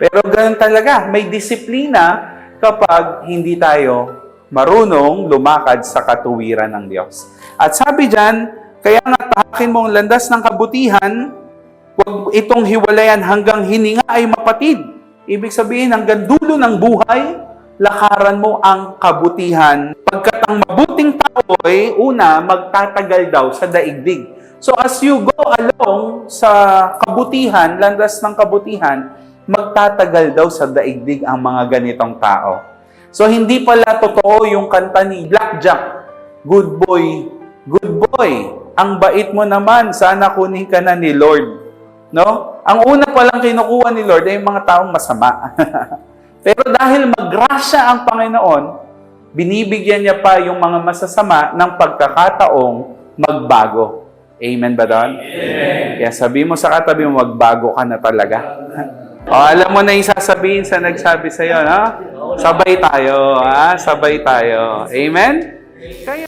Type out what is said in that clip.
Pero ganun talaga, may disiplina kapag hindi tayo marunong lumakad sa katuwiran ng Diyos. At sabi diyan, kaya nga tahakin mo landas ng kabutihan, huwag itong hiwalayan hanggang hininga ay mapatid. Ibig sabihin, hanggang dulo ng buhay, lakaran mo ang kabutihan. Pagkat ang mabuting tao ay una, magtatagal daw sa daigdig. So as you go along sa kabutihan, landas ng kabutihan, magtatagal daw sa daigdig ang mga ganitong tao. So hindi pala totoo yung kanta ni Blackjack, Good boy, good boy. Ang bait mo naman, sana kunin ka na ni Lord. No? Ang una pa lang kinukuha ni Lord ay yung mga taong masama. Pero dahil magrasya ang Panginoon, binibigyan niya pa yung mga masasama ng pagkakataong magbago. Amen ba doon? Amen. Kaya sabi mo sa katabi mo, magbago ka na talaga. o, alam mo na yung sasabihin sa nagsabi sa'yo, no? Sabay tayo, ha? Sabay tayo. Amen? Kaya...